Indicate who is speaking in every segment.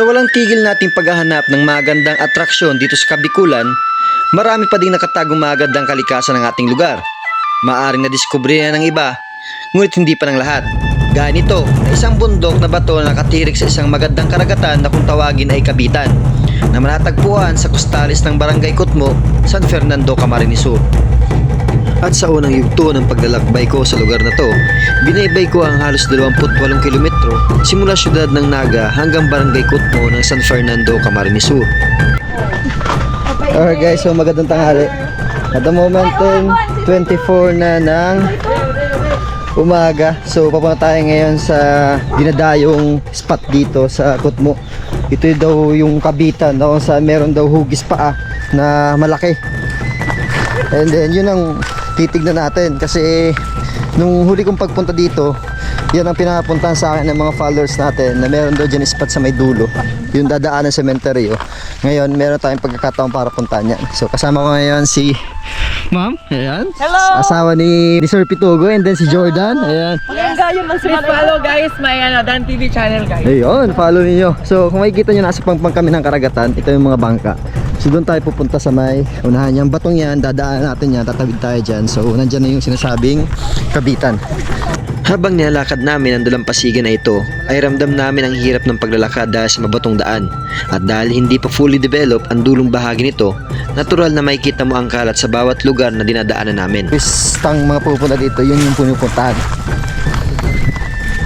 Speaker 1: Sa walang tigil nating paghahanap ng magandang atraksyon dito sa Kabikulan, marami pa ding nakatagong magandang kalikasan ng ating lugar. Maaring nadiskubre na ng iba, ngunit hindi pa ng lahat. Gaya nito, na isang bundok na bato na nakatirik sa isang magandang karagatan na kung tawagin ay Kabitan, na manatagpuan sa kustalis ng Barangay Kutmo, San Fernando, Camarines Sur. At sa unang yugto ng paglalakbay ko sa lugar na to, binaybay ko ang halos 28 kilometro simula syudad ng Naga hanggang barangay Kutmo ng San Fernando, Camarines Sur. Alright guys, so magandang tanghali. At the moment, 10.24 na ng umaga. So papunta tayo ngayon sa dinadayong spot dito sa Kutmo. Ito daw yung kabitan na kung saan meron daw hugis paa na malaki. And then yun ang titignan natin kasi nung huli kong pagpunta dito, yan ang pinapuntahan sa akin ng mga followers natin na meron daw dyan spot sa may dulo. Yung dadaanan sa cemetery. Ngayon, meron tayong pagkakataon para puntahan yan. So kasama ko ngayon si Ma'am, ayan.
Speaker 2: Hello!
Speaker 1: Asawa ni, ni Sir Pitugo and then si Jordan. Ayan.
Speaker 2: Maganda yun, Please follow guys, my ano, Dan TV channel guys.
Speaker 1: Ayun, follow niyo. So, kung makikita niyo nasa pangpang kami ng karagatan, ito yung mga bangka. So, doon tayo pupunta sa may unahan yung batong yan, dadaan natin yan, tatawid tayo dyan. So, nandyan na yung sinasabing kabitan. Habang nilalakad namin ang dalampasigan na ito, ay ramdam namin ang hirap ng paglalakad dahil sa mabatong daan. At dahil hindi pa fully developed ang dulong bahagi nito, natural na makikita mo ang kalat sa bawat lugar na dinadaanan namin. Pistang mga pupunta dito, yun yung punupuntahan.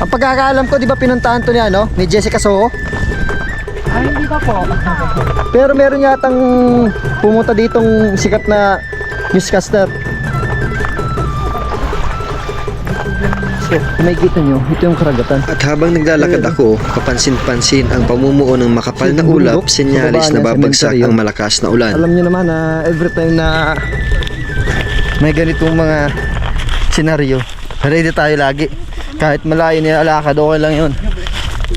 Speaker 1: Ang pagkakaalam ko, di ba pinuntahan to ni ano, ni Jessica Soho?
Speaker 2: Ay, hindi pa po.
Speaker 1: Pero meron yatang pumunta ditong sikat na newscaster. So, makikita nyo, ito yung karagatan. At habang naglalakad ako, kapansin-pansin ang pamumuo ng makapal na ulap, senyalis na babagsak ang malakas na ulan. Alam nyo naman na every time na may ganitong mga senaryo, ready tayo lagi. Kahit malayo nilalakad, okay lang yun.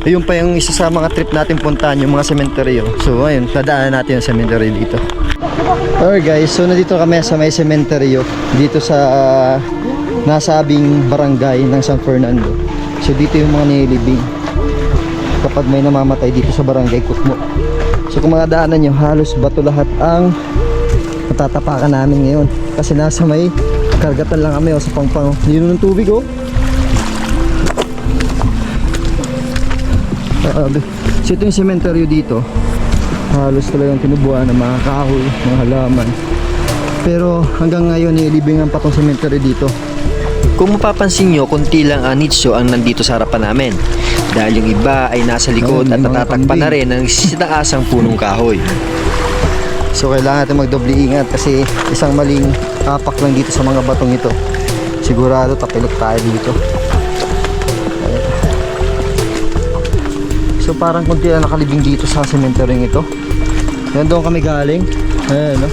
Speaker 1: Ayun pa yung isa sa mga trip natin puntahan, yung mga sementeryo. So ayun, dadaanan natin yung sementeryo dito. Alright guys, so nandito kami sa may sementeryo dito sa ah, nasabing barangay ng San Fernando. So dito yung mga nilibing kapag may namamatay dito sa barangay Kutmo. So kung mga daanan nyo, halos bato lahat ang matatapakan namin ngayon. Kasi nasa may kargatan lang kami o sa pangpang. Yun ng tubig oh. Grabe. So ito yung sementeryo dito. Halos talagang tinubuan ng mga kahoy, mga halaman. Pero hanggang ngayon nilibingan pa tong sementeryo dito. Kung mapapansin nyo, kunti lang ang nicho ang nandito sa harapan namin. Dahil yung iba ay nasa likod
Speaker 3: Ayun,
Speaker 1: at natatakpan na rin ng sisitaasang punong kahoy. So kailangan natin magdoble ingat kasi isang maling tapak lang dito sa mga batong ito. Sigurado tapilok tayo dito. So parang kunti lang nakalibing dito sa cemetery ito. Yan doon kami galing. Ayan, no?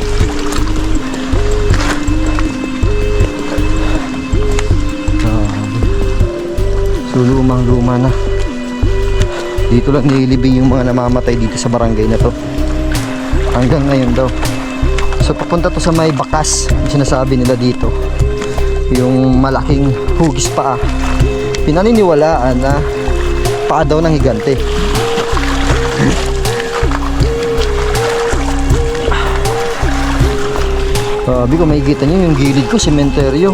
Speaker 1: So lumang luma na. Dito lang nililibing yung mga namamatay dito sa barangay na to. Hanggang ngayon daw. So papunta to sa may bakas, sinasabi nila dito. Yung malaking hugis paa. Pinaniniwalaan na paa daw ng higante. Sabi ko makikita niyo yung gilid ko, sementeryo.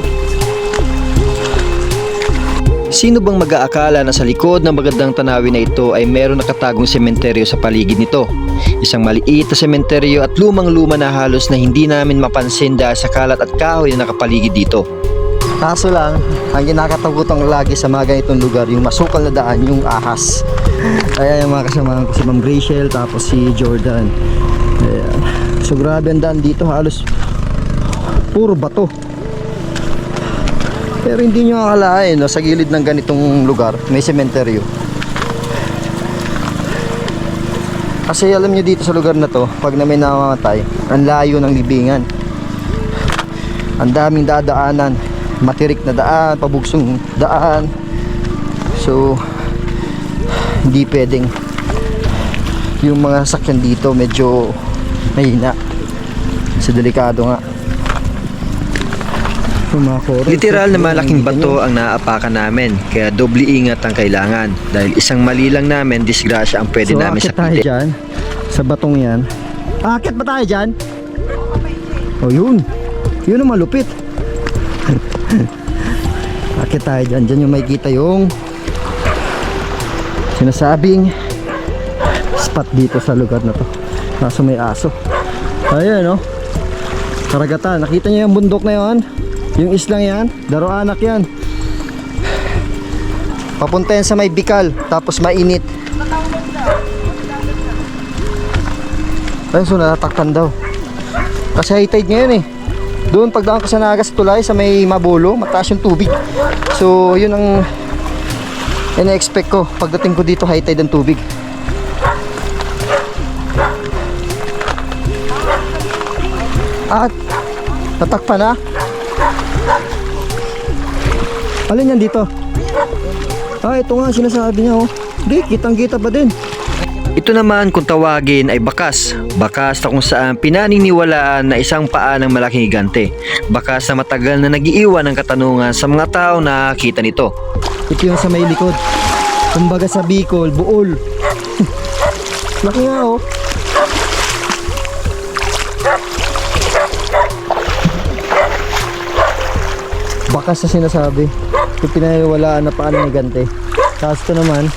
Speaker 1: Sino bang mag-aakala na sa likod ng magandang tanawin na ito ay meron nakatagong sementeryo sa paligid nito? Isang maliit na sementeryo at lumang-luma na halos na hindi namin mapansin dahil sa kalat at kahoy na nakapaligid dito. Kaso lang, ang kinakatakutan ko lagi sa mga ganitong lugar, yung masukal na daan, yung ahas. Kaya yung mga kasamahan ko si Ma'am Rachel, tapos si Jordan. Ayan. So grabe ang daan dito, halos puro bato. Pero hindi nyo akalain, no, sa gilid ng ganitong lugar, may sementeryo. Kasi alam nyo dito sa lugar na to, pag na may namamatay, ang layo ng libingan. Ang daming dadaanan, matirik na daan, pabugsong daan. So, hindi pwedeng yung mga sakyan dito medyo mahina. Kasi delikado nga. Coral.
Speaker 3: Literal na malaking bato ang naaapakan namin, kaya doble ingat ang kailangan. Dahil isang mali lang namin, disgrasya ang pwede
Speaker 1: so,
Speaker 3: namin
Speaker 1: akit tayo dyan. Sa batong yan. Akit ba tayo dyan? Oh, yun. Yun ang malupit. akit tayo dyan. Dyan yung makikita yung sinasabing spot dito sa lugar na to. Kaso may aso. Ayan, oh. Karagatan. Nakita niyo yung bundok na yon? Yung islang yan? Daro anak yan. Papunta yan sa may bikal. Tapos mainit. Ayun, so natatakpan daw. Kasi high tide ngayon eh. Doon pagdaan ko sa Nagas tulay sa may Mabulo, mataas yung tubig. So, yun ang ina-expect ko. Pagdating ko dito, high tide ang tubig. At natakpan na. Alin yan dito? Ah, ito nga sinasabi niya oh. Di, kitang-kita pa din.
Speaker 3: Ito naman kung tawagin ay bakas. Bakas na kung saan pinaniniwalaan na isang paa ng malaking higante. Bakas na matagal na nagiiwan ng katanungan sa mga tao na nakakita nito.
Speaker 1: Ito yung sa may likod. Kumbaga sa Bicol, buol. Laki nga oh. Bakas na sinasabi. Ito pinaniwalaan na paano ni Gante. Tapos naman,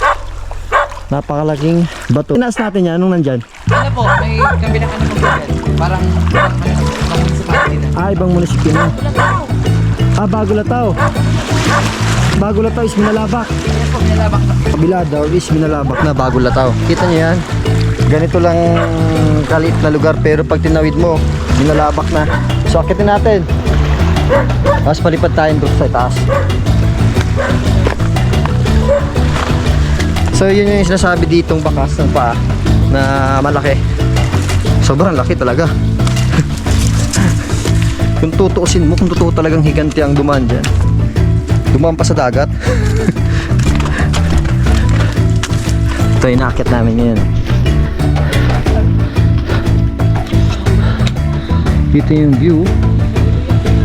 Speaker 1: napakalaking bato. Tinaas natin yan nung nandyan.
Speaker 2: Ano po, may kabilang ano po yan. Parang, parang ano, municipality na.
Speaker 1: Ah, ibang munisipyo na. Ah, bago lataw. Bago lataw is minalabak.
Speaker 2: Yan po, nilabak na.
Speaker 1: Kabila daw is minalabak na bago lataw. Kita niyo yan? Ganito lang kaliit na lugar pero pag tinawid mo, minalabak na. So akitin natin. Tapos palipad tayo doon sa taas. So yun yung sinasabi ditong bakas ng paa na malaki. Sobrang laki talaga. kung tutuusin mo, kung totoo talagang higanti ang dumaan dyan. Dumaan pa sa dagat. Ito yung nakakit namin ngayon. Dito yung view.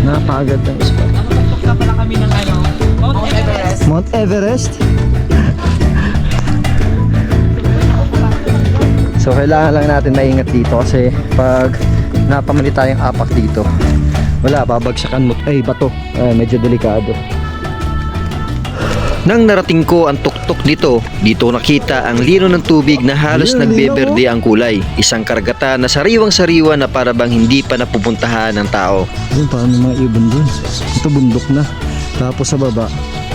Speaker 1: Napakagad ng spot.
Speaker 2: Na pala kami ng ano, Mount Everest.
Speaker 1: Mount Everest. So kailangan lang natin maingat dito kasi pag napamali tayong apak dito, wala, babagsakan mo. Ay, bato. Ay, medyo delikado.
Speaker 3: Nang narating ko ang tuktok nito, dito nakita ang lino ng tubig na halos
Speaker 1: Ayun,
Speaker 3: nagbeberde ang kulay. Isang karagatan na sariwang-sariwa na parabang hindi pa napupuntahan ng tao.
Speaker 1: Yun, parang may mga ibon dun. Ito bundok na. Tapos sa baba,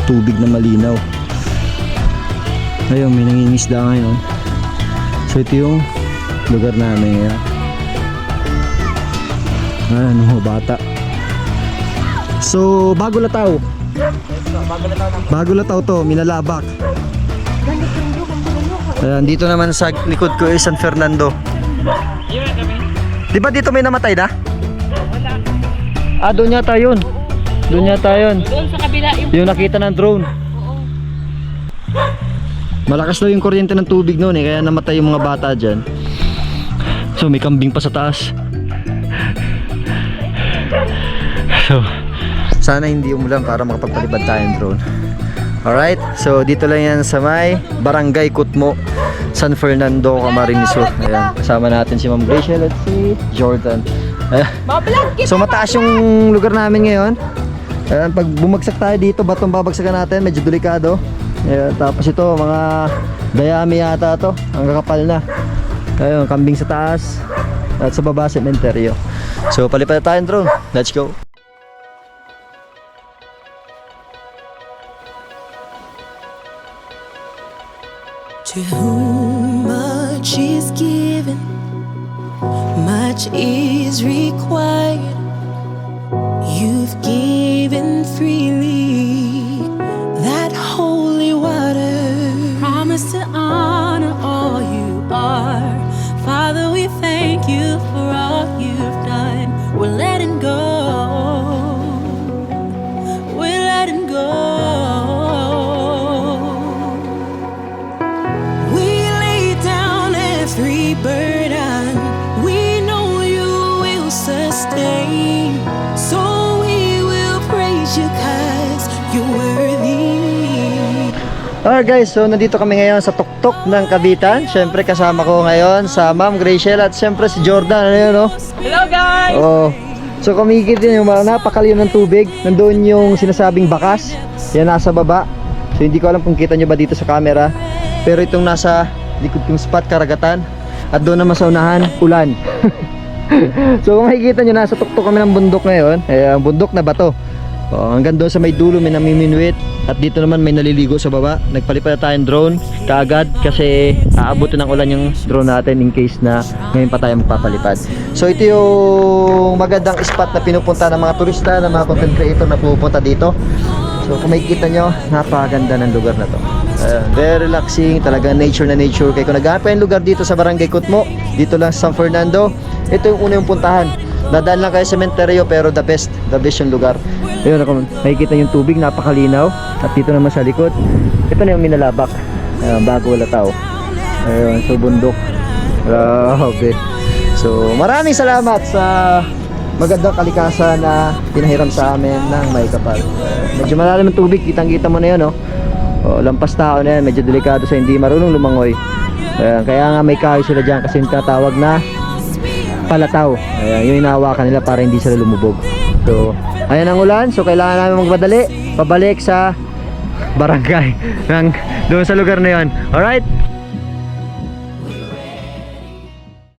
Speaker 1: tubig na malinaw. Ayun, may nangingisda ngayon. So ito yung lugar namin ngayon. Ah, Ano ho, bata. So, bago lataw. Bago lataw to, minalabak. Ayan, dito naman sa likod ko is San Fernando. Di ba dito may namatay na? Ah, doon yata yun. Doon yata yun.
Speaker 2: Doon sa kabila, yung
Speaker 1: Yung nakita ng drone. Malakas daw yung kuryente ng tubig noon eh, kaya namatay yung mga bata dyan. So may kambing pa sa taas. So, sana hindi umulan para makapagpalipad tayong drone. Alright, so dito lang yan sa may Barangay Kutmo, San Fernando, Camarines Sur. Ayan, kasama natin si Ma'am Rachel at si Jordan. Ayan. So mataas yung lugar namin ngayon. Ayan, pag bumagsak tayo dito, batong babagsakan natin, medyo delikado. Ayan, tapos ito, mga dayami yata to, ang kakapal na. Ayun, kambing sa taas at sa baba sementeryo. So palipad tayo drone. Let's go.
Speaker 4: To whom much is given, much is required. You've given freely every burden. We know you will sustain, so we will praise you cause you're worthy.
Speaker 1: Alright guys, so nandito kami ngayon sa tuktok ng Kabitan. Siyempre kasama ko ngayon sa Ma'am Graciela at siyempre si Jordan. Ano yun, no?
Speaker 2: Hello guys!
Speaker 1: Oh. So kumikit din yung napakaliw ng tubig. Nandoon yung sinasabing bakas. Yan nasa baba. So hindi ko alam kung kita nyo ba dito sa camera. Pero itong nasa likod kong spot, karagatan. At doon naman sa unahan, ulan. so kung makikita nyo, nasa tuktok kami ng bundok ngayon. Eh, ang bundok na bato. Oh, hanggang doon sa may dulo may namiminuit at dito naman may naliligo sa baba. Nagpalipad na tayong drone kaagad kasi aabutin ng ulan yung drone natin in case na ngayon pa tayo magpapalipad. So ito yung magandang spot na pinupunta ng mga turista, ng mga content creator na pupunta dito. So kung makikita nyo, napakaganda ng lugar na to. Ayan, very relaxing, talaga nature na nature. Kaya kung naghahanap kayo ng lugar dito sa Barangay Kutmo, dito lang sa San Fernando, ito yung una yung puntahan. Dadaan lang kayo sa cementerio pero the best, the best yung lugar. Ayun, makikita yung tubig, napakalinaw. At dito naman sa likod, ito na yung minalabak. Ayan, bago wala tao. Ayun, so bundok. Grabe. So, maraming salamat sa magandang kalikasan na pinahiram sa amin ng may kapal. Medyo malalim ang tubig, kitang-kita mo na yun, oh. Oh, lampas tao na yan, medyo delikado sa hindi marunong lumangoy. Ayan, kaya nga may kahoy sila dyan kasi yung tatawag na palataw. Ayan, yung inahawakan nila para hindi sila lumubog. So, ayan ang ulan. So, kailangan namin magmadali. Pabalik sa barangay. ng doon sa lugar na yon. Alright?